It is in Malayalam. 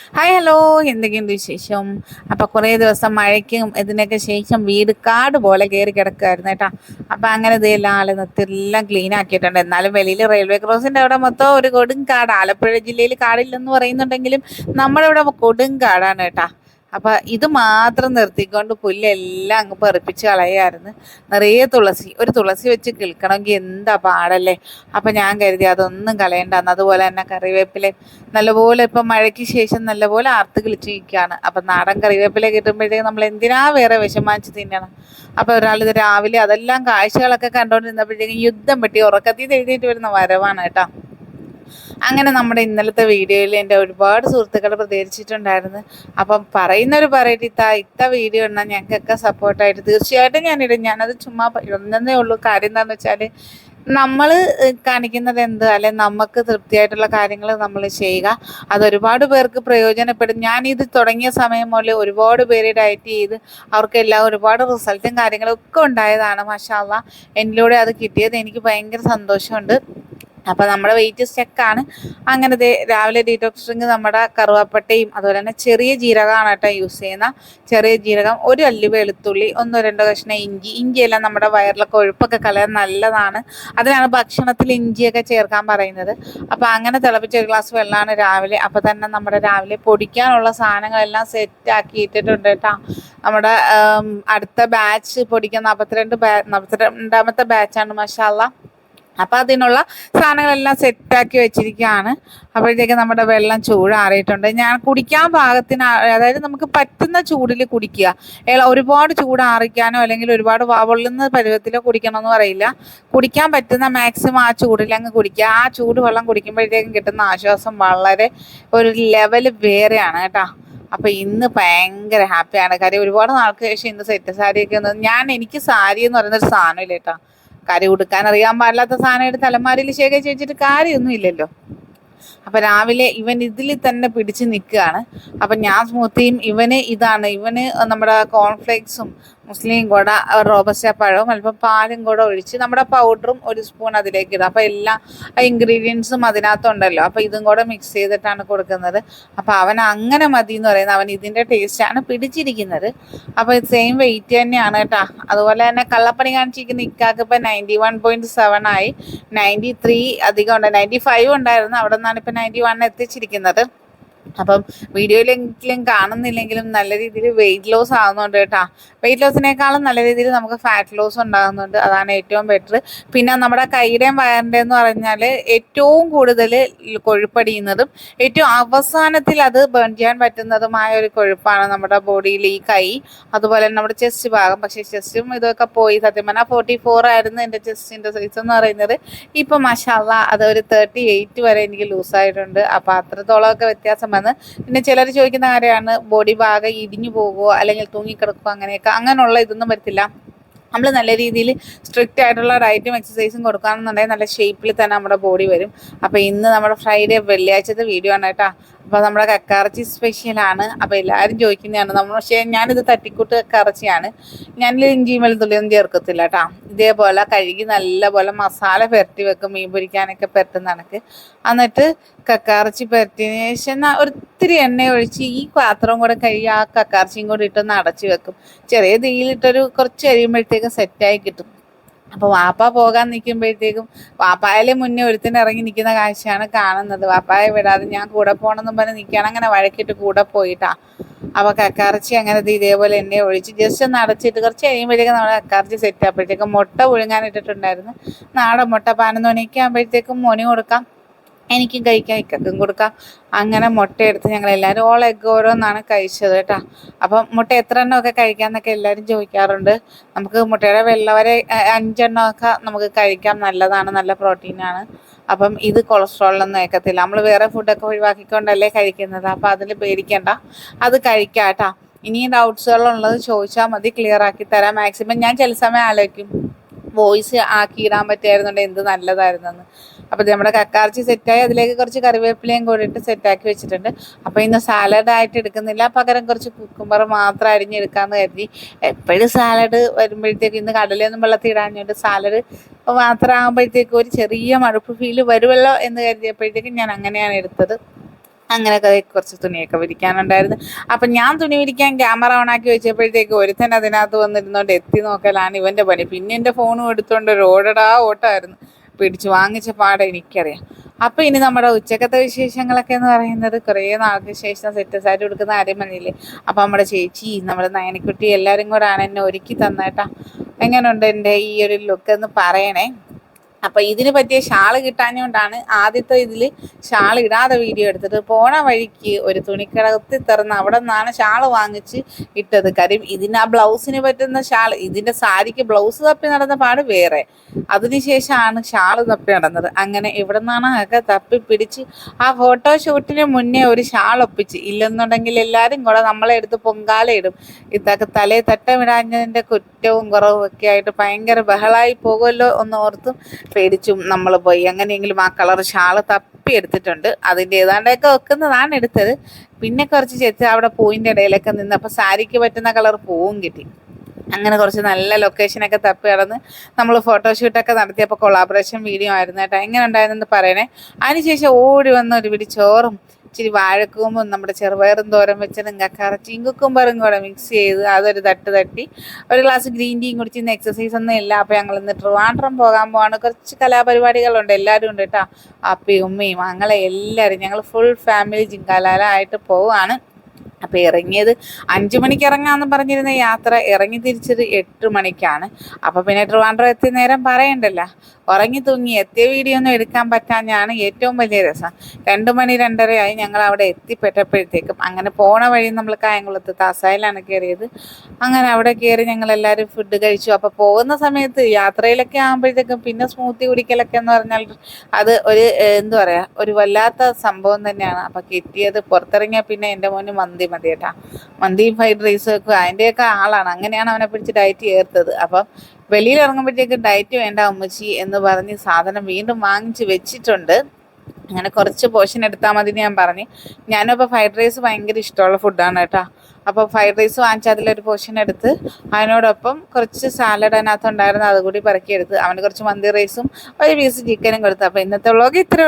ഹായ് ഹലോ എന്തൊക്കെയുണ്ട് വിശേഷം? അപ്പം കുറേ ദിവസം മഴയ്ക്കും ഇതിനൊക്കെ ശേഷം വീട് കാട് പോലെ കയറി കിടക്കുമായിരുന്നു കേട്ടോ. അപ്പം അങ്ങനെ ഇതെല്ലാം ആളെ നിർത്തിയെല്ലാം ക്ലീൻ ആക്കിയിട്ടുണ്ട്. എന്നാലും വെളിയിൽ റെയിൽവേ ക്രോസിന്റെ അവിടെ മൊത്തം ഒരു കൊടുങ്കാട്. ആലപ്പുഴ ജില്ലയിൽ കാടില്ലെന്ന് പറയുന്നുണ്ടെങ്കിലും നമ്മുടെ ഇവിടെ കൊടുങ്കാടാണ് കേട്ടോ. അപ്പം ഇത് മാത്രം നിർത്തിക്കൊണ്ട് പുല്ലെല്ലാം അങ്ങ് പെറുപ്പിച്ച് കളയായിരുന്നു. നിറയെ തുളസി ഒരു തുളസി വെച്ച് കിൽക്കണമെങ്കിൽ എന്താ പാടല്ലേ? അപ്പം ഞാൻ കരുതി അതൊന്നും കളയണ്ടെന്ന്. അതുപോലെ തന്നെ കറിവേപ്പില. നല്ലപോലെ ഇപ്പം മഴയ്ക്ക് ശേഷം നല്ലപോലെ ആർത്ത് കിളിച്ചിരിക്കുകയാണ്. അപ്പം നാടൻ കറിവേപ്പില കിട്ടുമ്പോഴത്തേക്ക് നമ്മൾ എന്തിനാ വേറെ വിഷമാച്ച് തിന്നണം? അപ്പോൾ ഇത് രാവിലെ അതെല്ലാം കാഴ്ചകളൊക്കെ കണ്ടുകൊണ്ടിരുന്നപ്പോഴത്തേക്കും യുദ്ധം പെട്ടി ഉറക്കത്തിൽ എഴുതിയിട്ട് വരുന്ന വരവാണ് കേട്ടോ. അങ്ങനെ നമ്മുടെ ഇന്നലത്തെ വീഡിയോയിൽ എന്റെ ഒരുപാട് സുഹൃത്തുക്കൾ പ്രതികരിച്ചിട്ടുണ്ടായിരുന്നു. അപ്പം പറയുന്നൊരു പറയട്ടെ ഇത്ത ഇത്ത വീഡിയോ ഇടാൻ ഞങ്ങൾക്കൊക്കെ സപ്പോർട്ടായിട്ട് തീർച്ചയായിട്ടും ഞാനിടും. ഞാനത് ചുമ്മാ ഇടുന്നതേ ഉള്ളൂ. കാര്യം എന്താണെന്ന് വെച്ചാൽ നമ്മൾ കാണിക്കുന്നത് എന്ത്? അല്ലെ നമുക്ക് തൃപ്തിയായിട്ടുള്ള കാര്യങ്ങൾ നമ്മൾ ചെയ്യുക. അത് ഒരുപാട് പേർക്ക് പ്രയോജനപ്പെടും. ഞാൻ ഇത് തുടങ്ങിയ സമയം മുതൽ ഒരുപാട് പേര് ഡയറ്റ് ചെയ്ത് അവർക്കെല്ലാം ഒരുപാട് റിസൾട്ടും കാര്യങ്ങളും ഒക്കെ ഉണ്ടായതാണ്. മഷാല്ല എന്നിലൂടെ അത് കിട്ടിയത് എനിക്ക് ഭയങ്കര സന്തോഷമുണ്ട്. അപ്പോൾ നമ്മുടെ വെയിറ്റ് ചെക്കാണ് അങ്ങനെ രാവിലെ ഡീറ്റോക്സ് ഡ്രിങ്ക് നമ്മുടെ കറുവാപ്പട്ടയും അതുപോലെ തന്നെ ചെറിയ ജീരകമാണ് കേട്ടോ യൂസ് ചെയ്യുന്ന. ചെറിയ ജീരകം ഒരു അല്ലി വെളുത്തുള്ളി ഒന്നോ രണ്ടോ കഷ്ണം ഇഞ്ചി. ഇഞ്ചിയെല്ലാം നമ്മുടെ വയറിലെ കൊഴുപ്പൊക്കെ കളയാൻ നല്ലതാണ്. അതിനാണ് ഭക്ഷണത്തിൽ ഇഞ്ചിയൊക്കെ ചേർക്കാൻ പറയുന്നത്. അപ്പോൾ അങ്ങനെ തിളപ്പിച്ച ഒരു ഗ്ലാസ് വെള്ളമാണ് രാവിലെ. അപ്പോൾ തന്നെ നമ്മുടെ രാവിലെ പൊടിക്കാനുള്ള സാധനങ്ങളെല്ലാം സെറ്റ് ഇട്ടിട്ടുണ്ട് കേട്ടോ. നമ്മുടെ അടുത്ത ബാച്ച് പൊടിക്കാൻ നാൽപ്പത്തിരണ്ട് ബാ നാൽപ്പത്തിരണ്ടാമത്തെ ബാച്ചാണ് മഷാല്ല അപ്പം അതിനുള്ള സാധനങ്ങളെല്ലാം സെറ്റാക്കി വെച്ചിരിക്കുകയാണ്. അപ്പോഴത്തേക്ക് നമ്മുടെ വെള്ളം ചൂടാറിയിട്ടുണ്ട്. ഞാൻ കുടിക്കാൻ പാകത്തിന് അതായത് നമുക്ക് പറ്റുന്ന ചൂടിൽ കുടിക്കുക. ഒരുപാട് ചൂടാറിക്കാനോ അല്ലെങ്കിൽ ഒരുപാട് പൊള്ളുന്ന പരുവത്തിലോ കുടിക്കണമെന്ന് പറയില്ല. കുടിക്കാൻ പറ്റുന്ന മാക്സിമം ആ ചൂടിൽ അങ്ങ് കുടിക്കുക. ആ ചൂട് വെള്ളം കുടിക്കുമ്പോഴത്തേക്കും കിട്ടുന്ന ആശ്വാസം വളരെ ഒരു ലെവൽ വേറെയാണ് കേട്ടോ. അപ്പൊ ഇന്ന് ഭയങ്കര ഹാപ്പിയാണ്. കാര്യം ഒരുപാട് നാൾക്ക് ശേഷം ഇന്ന് സെറ്റ് സാരിയൊക്കെ ഒന്ന് ഞാൻ എനിക്ക് സാരി എന്ന് പറയുന്ന ഒരു സാധനമില്ല കേട്ടോ. കറി കൊടുക്കാൻ അറിയാൻ പാടില്ലാത്ത സാധനം എടുത്ത് അലമാരിയിൽ ശേഖരിച്ച് വെച്ചിട്ട് കാര്യമൊന്നും ഇല്ലല്ലോ. അപ്പൊ രാവിലെ ഇവൻ ഇതിൽ തന്നെ പിടിച്ച് നിൽക്കുകയാണ്. അപ്പൊ ഞാൻ സ്മൂത്തിയും ഇവന് ഇതാണ്. ഇവന് നമ്മുടെ കോൺഫ്ലേക്സും മുസ്ലിം കൂടെ റോബസ്റ്റ പഴവും അല്പം പാലും കൂടെ ഒഴിച്ച് നമ്മുടെ പൗഡറും ഒരു സ്പൂൺ അതിലേക്ക് ഇടും. അപ്പോൾ എല്ലാ ഇൻഗ്രീഡിയൻസും അതിനകത്തുണ്ടല്ലോ. അപ്പോൾ ഇതും കൂടെ മിക്സ് ചെയ്തിട്ടാണ് കൊടുക്കുന്നത്. അപ്പോൾ അവൻ അങ്ങനെ മതി എന്ന് പറയുന്നത്. അവൻ ഇതിന്റെ ടേസ്റ്റാണ് പിടിച്ചിരിക്കുന്നത്. അപ്പോൾ സെയിം വെയിറ്റ് തന്നെയാണ് കേട്ടോ. അതുപോലെ തന്നെ കള്ളപ്പണി കാണിച്ചിരിക്കുന്ന ഇക്കാക്ക് ഇപ്പോൾ നയന്റി വൺ പോയിന്റ് സെവൻ ആയി. നയന്റി ത്രീ അധികം ഉണ്ട്. നയന്റി ഫൈവ് ഉണ്ടായിരുന്നു. അവിടെ നിന്നാണ് ഇപ്പോൾ നയന്റി വൺ എത്തിച്ചിരിക്കുന്നത്. അപ്പം വീഡിയോയിലെങ്കിലും കാണുന്നില്ലെങ്കിലും നല്ല രീതിയിൽ വെയിറ്റ് ലോസ് ആകുന്നുണ്ട് കേട്ടോ. വെയിറ്റ് ലോസിനേക്കാളും നല്ല രീതിയിൽ നമുക്ക് ഫാറ്റ് ലോസ് ഉണ്ടാകുന്നുണ്ട്. അതാണ് ഏറ്റവും ബെറ്റർ പിന്നെ നമ്മുടെ കൈയുടെയും വയറിന്റെ എന്ന് പറഞ്ഞാൽ ഏറ്റവും കൂടുതൽ കൊഴുപ്പടിയുന്നതും ഏറ്റവും അവസാനത്തിൽ അത് ബേൺ ചെയ്യാൻ പറ്റുന്നതുമായ ഒരു കൊഴുപ്പാണ് നമ്മുടെ ബോഡിയിൽ ഈ കൈ. അതുപോലെ നമ്മുടെ ചെസ്റ്റ് ഭാഗം. പക്ഷേ ചെസ്റ്റും ഇതൊക്കെ പോയി. സത്യം പറഞ്ഞാൽ ഫോർട്ടി ഫോർ ആയിരുന്നു എന്റെ ചെസ്റ്റിന്റെ സൈസ് എന്ന് പറയുന്നത്. ഇപ്പം മഷാല അത് ഒരു തേർട്ടി എയ്റ്റ് വരെ എനിക്ക് ലൂസായിട്ടുണ്ട് അപ്പോൾ അത്രത്തോളമൊക്കെ വ്യത്യാസം വന്ന് പിന്നെ ചിലർ ചോദിക്കുന്ന ആരെയാണ് ബോഡി ഭാഗം ഇടിഞ്ഞു പോകുമോ അല്ലെങ്കിൽ തൂങ്ങിക്കിടക്കുമോ അങ്ങനെയൊക്കെ. അങ്ങനെയുള്ള ഇതൊന്നും വരത്തില്ല. നമ്മൾ നല്ല രീതിയിൽ സ്ട്രിക്റ്റ് ആയിട്ടുള്ള ഡയറ്റും എക്സസൈസും കൊടുക്കുകയാണെന്നുണ്ടെങ്കിൽ നല്ല ഷേപ്പിൽ തന്നെ നമ്മുടെ ബോഡി വരും. അപ്പോൾ ഇന്ന് നമ്മുടെ ഫ്രൈഡേ വെള്ളിയാഴ്ചത്തെ വീഡിയോ ആണ് കേട്ടോ. അപ്പോൾ നമ്മുടെ കക്കാറച്ചി സ്പെഷ്യലാണ് അപ്പോൾ എല്ലാവരും ചോദിക്കുന്നതാണ്. നമ്മൾ പക്ഷേ ഞാനിത് തട്ടിക്കൂട്ട് കക്കാറച്ചിയാണ് ഞാനിൽ ഇഞ്ചിയും വെളുത്തുള്ളിയൊന്നും ചേർക്കത്തില്ല കേട്ടോ ഇതേപോലെ കഴുകി നല്ലപോലെ മസാല പുരട്ടി വെക്കും. മീൻ പൊരിക്കാനൊക്കെ പുരട്ടുന്ന കണക്ക്. എന്നിട്ട് കക്കാറച്ചി പുരട്ടിയതിന് ശേഷം ഒത്തിരി എണ്ണ ഒഴിച്ച് ഈ പാത്രം കൂടെ കഴുകി ആ കക്കാറച്ചിയും കൂടി ഇട്ടൊന്ന് അടച്ചു വെക്കും. ചെറിയ തീയിലിട്ടൊരു കുറച്ച് കഴിയുമ്പോഴത്തേക്ക് സെറ്റായി കിട്ടും. അപ്പോൾ വാപ്പ പോകാൻ നിൽക്കുമ്പോഴത്തേക്കും വാപ്പായാലും മുന്നേ ഒരുത്തിന് ഇറങ്ങി നിൽക്കുന്ന കാഴ്ചയാണ് കാണുന്നത്. വാപ്പായെ വിടാതെ ഞാൻ കൂടെ പോകണമെന്നും പറഞ്ഞ് നിൽക്കുകയാണ്. അങ്ങനെ വഴക്കിട്ട് കൂടെ പോയിട്ടാ. അപ്പോൾ കക്കാർച്ചി അങ്ങനെ ഇതേപോലെ എന്നെ ഒഴിച്ച് ജസ്റ്റ് ഒന്ന് അടച്ചിട്ട് കുറച്ച് കഴിയുമ്പോഴത്തേക്കും നമ്മൾ കക്കാർച്ചി സെറ്റ് ആകുമ്പോഴത്തേക്കും മുട്ട പുഴുങ്ങാൻ ഇട്ടിട്ടുണ്ടായിരുന്നു. നാടൻ മുട്ട പതിനൊന്ന് മണിയൊക്കെ ആകുമ്പോഴത്തേക്കും മോനി കൊടുക്കാം. എനിക്കും കഴിക്കാം ഇക്കും കൊടുക്കാം. അങ്ങനെ മുട്ടയെടുത്ത് ഞങ്ങൾ എല്ലാവരും ഓൾ എഗ് ഓരോന്നാണ് കഴിച്ചത് കേട്ടോ. അപ്പം മുട്ട എത്ര എണ്ണമൊക്കെ കഴിക്കാമെന്നൊക്കെ എല്ലാവരും ചോദിക്കാറുണ്ട്. നമുക്ക് മുട്ടയുടെ വെള്ള വരെ അഞ്ചെണ്ണമൊക്കെ നമുക്ക് കഴിക്കാം. നല്ലതാണ് നല്ല പ്രോട്ടീനാണ്. അപ്പം ഇത് കൊളസ്ട്രോളിലൊന്നും ഏക്കത്തില്ല. നമ്മൾ വേറെ ഫുഡൊക്കെ ഒഴിവാക്കിക്കൊണ്ടല്ലേ കഴിക്കുന്നത്. അപ്പം അതിൽ പേടിക്കേണ്ട. അത് കഴിക്കാം കേട്ടോ. ഇനി ഡൗട്ട്സുകളുള്ളത് ചോദിച്ചാൽ മതി. ക്ലിയർ ആക്കി തരാം. മാക്സിമം ഞാൻ ചില സമയം ആലോചിക്കും. വോയിസ് ആക്കിയിടാൻ പറ്റിയായിരുന്നുണ്ട് എന്ത് നല്ലതായിരുന്നെന്ന്. അപ്പോൾ നമ്മുടെ കക്കാർച്ചി സെറ്റായി അതിലേക്ക് കുറച്ച് കറിവേപ്പിലയും കൂടി ഇട്ട് സെറ്റാക്കി വെച്ചിട്ടുണ്ട്. അപ്പോൾ ഇന്ന് സാലഡായിട്ട് എടുക്കുന്നില്ല. പകരം കുറച്ച് കുക്കുംബർ മാത്രം അരിഞ്ഞെടുക്കാമെന്ന് കരുതി. എപ്പോഴും സാലഡ് വരുമ്പോഴത്തേക്ക് ഇന്ന് കടലൊന്നും വെള്ളത്തിൽ ഇടാഞ്ഞുകൊണ്ട് സാലഡ് മാത്രം ആകുമ്പോഴത്തേക്കും ഒരു ചെറിയ മടുപ്പ് ഫീൽ വരുമല്ലോ എന്ന് കരുതിയപ്പോഴത്തേക്കും ഞാൻ അങ്ങനെയാണ് എടുത്തത്. അങ്ങനെയൊക്കെ കുറച്ച് തുണിയൊക്കെ വിരിക്കാനുണ്ടായിരുന്നു. അപ്പം ഞാൻ തുണി വിരിക്കാൻ ക്യാമറ ഓണാക്കി വെച്ചപ്പോഴത്തേക്ക് ഒരുത്തൻ അതിനകത്ത് വന്നിരുന്നോണ്ട് എത്തി നോക്കലാണ് ഇവന്റെ പണി. പിന്നെ എന്റെ ഫോണും എടുത്തുകൊണ്ട് ഒരു ഓടടാ ഓട്ടമായിരുന്നു പിടിച്ച് വാങ്ങിച്ച പാടെ എനിക്കറിയാം. അപ്പോൾ ഇനി നമ്മുടെ ഉച്ചക്കത്തെ വിശേഷങ്ങളൊക്കെ എന്ന് പറയുന്നത് കുറേ നാൾക്ക് ശേഷം സെറ്റ് സാരി കൊടുക്കുന്ന ആരും മതിയില്ലേ അപ്പോൾ നമ്മുടെ ചേച്ചി നമ്മുടെ നയനിക്കുട്ടി എല്ലാവരും കൂടാണ് എന്നെ ഒരുക്കി തന്നേട്ടാ. എങ്ങനെയുണ്ട് എന്റെ ഈ ഒരു ലുക്ക് എന്ന് പറയണേ? അപ്പം ഇതിന് പറ്റിയ ഷാൾ കിട്ടാഞ്ഞുകൊണ്ടാണ് ആദ്യത്തെ ഇതിൽ ഷാൾ ഇടാതെ വീഡിയോ എടുത്തത്. പോണ വഴിക്ക് ഒരു തുണിക്കടത്തിൽ തുറന്ന് അവിടെ നിന്നാണ് ഷാൾ വാങ്ങിച്ച് ഇട്ടത്. കാര്യം ഇതിന് ആ ബ്ലൗസിന് പറ്റുന്ന ഷാൾ ഇതിന്റെ സാരിക്ക് ബ്ലൗസ് തപ്പി നടന്ന പാട് വേറെ. അതിനുശേഷമാണ് ഷാൾ തപ്പി നടന്നത്. അങ്ങനെ ഇവിടെ നിന്നാണ് ഒക്കെ തപ്പി പിടിച്ച് ആ ഫോട്ടോ ഷൂട്ടിന് മുന്നേ ഒരു ഷാൾ ഒപ്പിച്ച്. ഇല്ലെന്നുണ്ടെങ്കിൽ എല്ലാവരും കൂടെ നമ്മളെ എടുത്ത് പൊങ്കാല ഇടും. ഇതൊക്കെ തലേ തട്ടമിടാഞ്ഞതിന്റെ കുറ്റവും കുറവും ഒക്കെ ആയിട്ട് ഭയങ്കര ബഹളായി പോകുമല്ലോ എന്ന് ഓർത്തും പേടിച്ചും നമ്മൾ പോയി. എങ്ങനെയെങ്കിലും ആ കളർ ഷാൾ തപ്പി എടുത്തിട്ടുണ്ട്. അതിന്റെ ഏതാണ്ടൊക്കെ വെക്കുന്നതാണ് എടുത്തത്. പിന്നെ കുറച്ച് ചെത്ത് അവിടെ പൂവിന്റെ ഇടയിലൊക്കെ നിന്ന് അപ്പോൾ സാരിക്ക് പറ്റുന്ന കളർ പൂവും കിട്ടി. അങ്ങനെ കുറച്ച് നല്ല ലൊക്കേഷനൊക്കെ തപ്പി നടന്ന് നമ്മൾ ഫോട്ടോഷൂട്ടൊക്കെ നടത്തിയപ്പോൾ കൊളാബറേഷൻ വീഡിയോ ആയിരുന്നു കേട്ടോ. എങ്ങനെ ഉണ്ടായിരുന്നെന്ന് പറയണേ? അതിനുശേഷം ഓടി വന്ന് ഒരു പിടി ചോറും ഇച്ചിരി വാഴക്കൂമ്പും നമ്മുടെ ചെറുപയറും തോരൻ വെച്ചതും കക്കറച്ചിയും കുക്കുംബറും കൂടെ മിക്സ് ചെയ്ത് അതൊരു തട്ട് തട്ടി ഒരു ഗ്ലാസ് ഗ്രീൻ ടീയും കുടിച്ച് ഇന്ന് എക്സസൈസ് ഒന്നും ഇല്ല. അപ്പോൾ ഞങ്ങൾ ഇന്ന് ട്രിവാൻഡ്രം പോകാൻ പോവാണ്. കുറച്ച് കലാപരിപാടികളുണ്ട്. എല്ലാവരും ഉണ്ട് കേട്ടോ. അപ്പയും ഉമ്മയും അങ്ങളെ എല്ലാവരും ഞങ്ങൾ ഫുൾ ഫാമിലി ജിങ്കാലാല പോവുകയാണ് അപ്പോൾ ഇറങ്ങിയത് അഞ്ചു മണിക്ക് ഇറങ്ങാമെന്ന് പറഞ്ഞിരുന്ന യാത്ര ഇറങ്ങി തിരിച്ചത് എട്ട് മണിക്കാണ്. അപ്പോൾ പിന്നെ ട്രിവാൻഡ്രം എത്തിയ നേരം പറയണ്ടല്ല. ഉറങ്ങി തൂങ്ങി എത്തിയ വീഡിയോ ഒന്നും എടുക്കാൻ പറ്റാഞ്ഞാണ് ഏറ്റവും വലിയ രസം. രണ്ട് മണി രണ്ടരയായി ഞങ്ങൾ അവിടെ എത്തിപ്പെട്ടപ്പോഴത്തേക്കും അങ്ങനെ പോണ വഴി നമ്മൾ കായംകുളത്ത് താസായിലാണ് കയറിയത്. അങ്ങനെ അവിടെ കയറി ഞങ്ങൾ എല്ലാവരും ഫുഡ് കഴിച്ചു. അപ്പോൾ പോകുന്ന സമയത്ത് യാത്രയിലൊക്കെ ആകുമ്പോഴത്തേക്കും പിന്നെ സ്മൂത്തി കുടിക്കലൊക്കെ എന്ന് പറഞ്ഞാൽ അത് ഒരു എന്താ പറയുക ഒരു വല്ലാത്ത സംഭവം തന്നെയാണ്. അപ്പോൾ കിട്ടിയത് പുറത്തിറങ്ങിയാൽ പിന്നെ എന്റെ മോന് മന്തി മതി കേട്ടാ. മന്തിയും ഫ്രൈഡ് റൈസും ഒക്കെ അതിന്റെയൊക്കെ ആളാണ്. അങ്ങനെയാണ് അവനെ പിടിച്ച് ഡയറ്റ് ചേർത്തത്. അപ്പം വെളിയിൽ ഇറങ്ങുമ്പോഴത്തേക്ക് ഡയറ്റ് വേണ്ട ഉമ്മച്ചി എന്ന് പറഞ്ഞ് സാധനം വീണ്ടും വാങ്ങിച്ച് വെച്ചിട്ടുണ്ട്. അങ്ങനെ കുറച്ച് പോഷൻ എടുത്താൽ മതി ഞാൻ പറഞ്ഞു. ഞാനും അപ്പോൾ ഫ്രൈഡ് റൈസ് ഭയങ്കര ഇഷ്ടമുള്ള ഫുഡാണ് കേട്ടോ. അപ്പോൾ ഫ്രൈഡ് റൈസ് വാങ്ങിച്ച് അതിലൊരു പോഷൻ എടുത്ത് അതിനോടൊപ്പം കുറച്ച് സാലഡ് അതിനകത്ത് ഉണ്ടായിരുന്നു അതുകൂടി പറക്കിയെടുത്ത് അവന് കുറച്ച് മന്തി റൈസും ഒരു പീസ് ചിക്കനും കൊടുത്തു. അപ്പോൾ ഇന്നത്തെ വ്ളോഗ് ഇത്ര